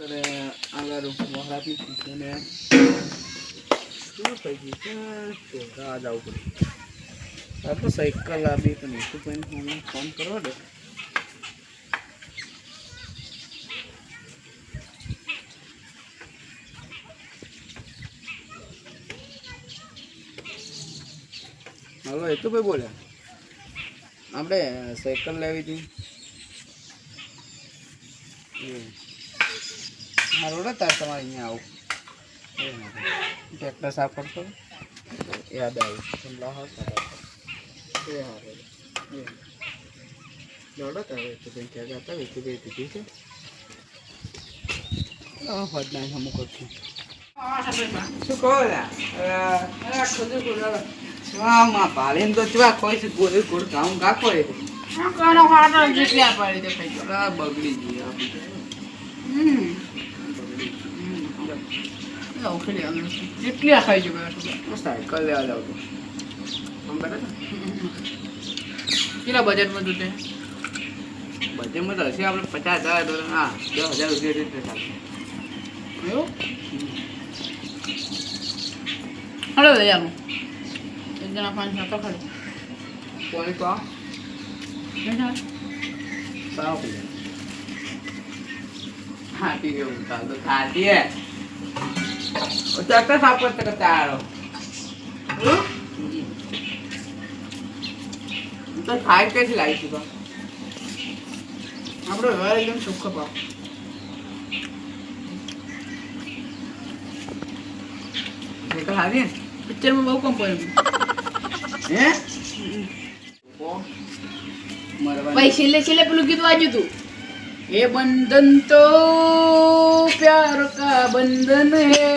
કરે આગળ વહરાતી ને શું થઈ ગયું છે? શોધવા જવું પડે. આ તો સાયકલ આપી પણ એટલું પણ મને ફોન કરો દે હલો એ તો ભાઈ બોલ્યા. આપણે સાયકલ લેવી હતી. મારું ને તાર તમારે અહીંયા આવું. ટ્રેક્ટર સાફ કરતો યાદ આવ્યું લાવો સારા એ હારે દોડો તારે તો કંઈ ક્યાં જતા વેચી ગઈ દીધી છે હદ નાઈ અમુક શું કહો માં પાલીને તો ચવા કોઈ છે ગોળી ગોળ કામ કાકો એ બગડી ગઈ કેટલા ઓખી આ ખાઈ જગ્યા છે. સાયકલ લેવા જાવ કેટલા બજેટમાં તું તે? બજેટમાં તો હશે આપણે પચાસ હજાર હા દસ હજાર રૂપિયા રીતે ચાલશે હલો દયાનું એક જણા પાંચ ના તો ખરું કોણ તો આ? સાવ પી હા પી ગયો તો ખાધી खाती है वो ट्रैक्टर साफ करते करते आ रहा हूँ तो खाई कैसी लाई थी तो આપણો વ્યવહાર એકદમ ચોખ્ખો પાવ ये तो खाती है પિક્ચરમાં બહુ કમ પડ્યું हैं वो मरवा ભાઈ છેલ્લે છેલ્લે પેલું ગીત વાંચ્યું તું એ બંધન તો પ્યાર કા બંધન હે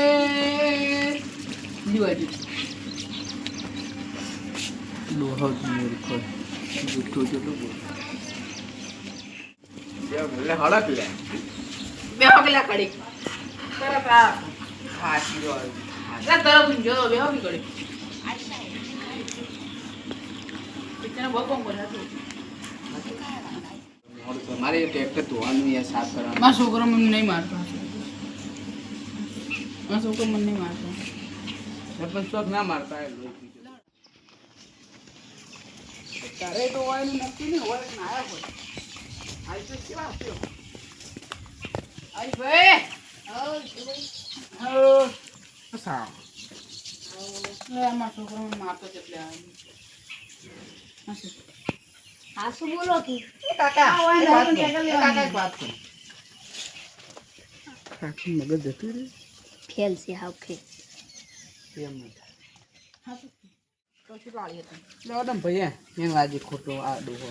મારે ટ્રેક્ટર ધોવાનું યાર સાફ કરવાનું. મારો છોકરો મને નહીં મારતો. મારો છોકરો મને નહીં મારતો. સરપંચ ચોક ના મારતા એ તારે તો હોય ને નક્કી નહીં હોય ને આયા હોય. આજ તો કેવા આપ્યો આઈ ભાઈ. સા લે છોકરો મારતો એટલે હા શું? બોલો કે કાકા. કાકા વાત. કાકી મગજ જતું રે ફેલ છે ફેલ. એમ નથી ભાઈ મેં લાજી ખોટો આ ડોહો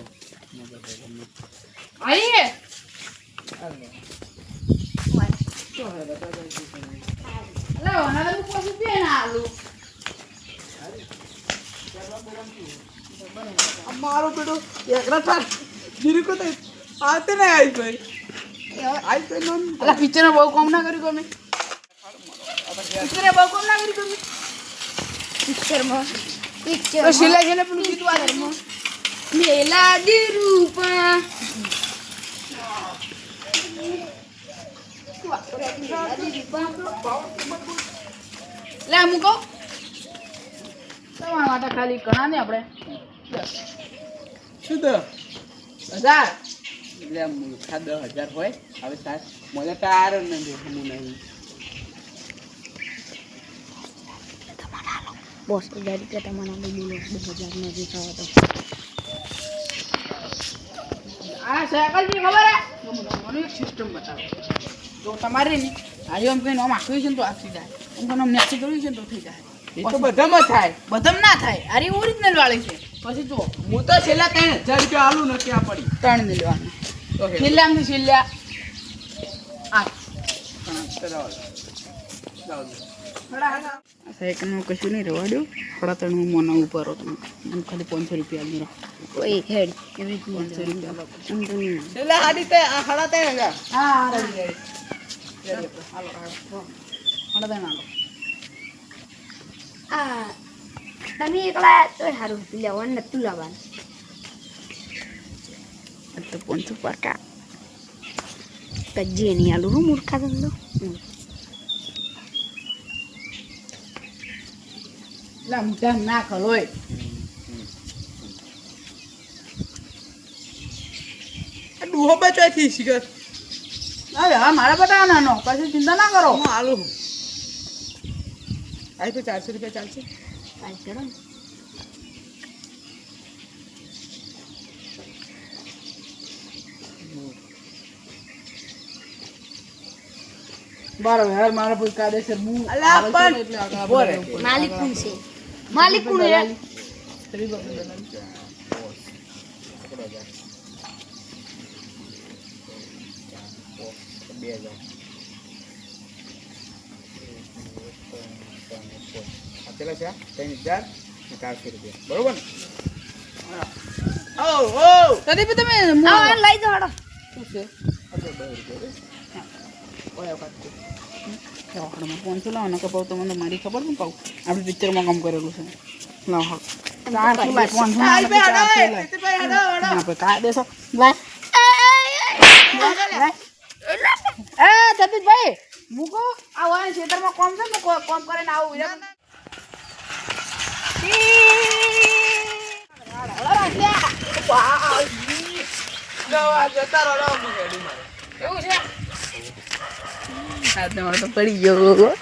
મારો બેટો એકલા થાય જીરી કો આવતે ને આઈ ભાઈ. આઈ ભાઈ પિક્ચર બહુ કોમ ના કર્યું ગમે. પિક્ચર બહુ કોમ ના કર્યું ગમે. પિક્ચરમાં. પિક્ચર તો પણ પેલું ગીત વાળું મેલા દિરૂપા લે મૂકો તમારા માટે ખાલી કણા ને આપણે. શું તો? હજાર. એટલે આમ મૂર્ખા દસ હજાર હોય. હવે સાહેબ મને તાર નથી હું નહીં. બોસ હજાર રૂપિયા તમારા બોલો બે હજાર નથી થવા તો. આ સાયકલ ખબર મને એક સિસ્ટમ બતાવો. જો તમારે આજે આમ કઈ નામ આખ્યું છે ને તો આખી જાય. આમ કોઈ નામ નેચી કર્યું છે ને તો થઈ જાય. એ તો બધામાં થાય. બધામ ના થાય. અરે ઓરિજિનલ વાળી છે. પછી જુઓ. હું તો છેલ્લા ત્રણ હજાર રૂપિયા આલું નથી ત્યાં પડી. ત્રણ લેવાનું. હે. છેલ્લે આ તો દે. દે. કશું નહીં રવાડ્યું થોડા ત્રણ હું મોના ઉપર હતો મને ખાલી પાંચસો રૂપિયા આલી કોઈ હેડ. એવી પાંચસો રૂપિયા આમ તો નહીં. આવે. હાડી તે આ હજાર હા હાલો તમે એકલા તો સારું લેવાનું નતું લાવવાનું. એટલે પાંચસો પાકા. કજ્જી નહીં આલું હું મૂર્ખા. ધંધો મોટા ના આ ડૂહો બચાયથી શિખર હવે હા મારે બતાવવાનો પછી ચિંતા ના કરો. હું આલુ આઈ તો ચારસો રૂપિયા ચાલશે. કરો ને. બરાબર મારે કોઈ કાયદેસર હું પણ. માલિક કોણ છે. માલિક કોણ છે ત્રીસ રૂપિયા દલાલી. બે હજાર આ પેલા છે? ત્રણ હજાર ચારસો રૂપિયા બરોબર ને તમે લઈ જાઓ શું છે ઓય કાઢ દે પાંચસો લાવો ને કપાવ તો મને મારી ખબર ને પાઉં આપણે પિક્ચરમાં કામ કરેલું છે. લાવ જતીશભાઈ મૂકો. આ વાય ખેતરમાં કોમ છે ને કોમ કરીને આવું એવું છે? આ તમારે તો પડી ગયો.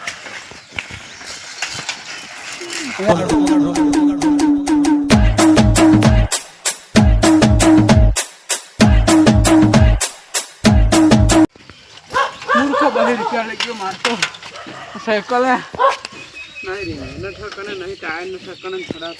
મારતો. સાયકલ નહીં રે ન નહીં ટાયર ન ઠકને ખરાબ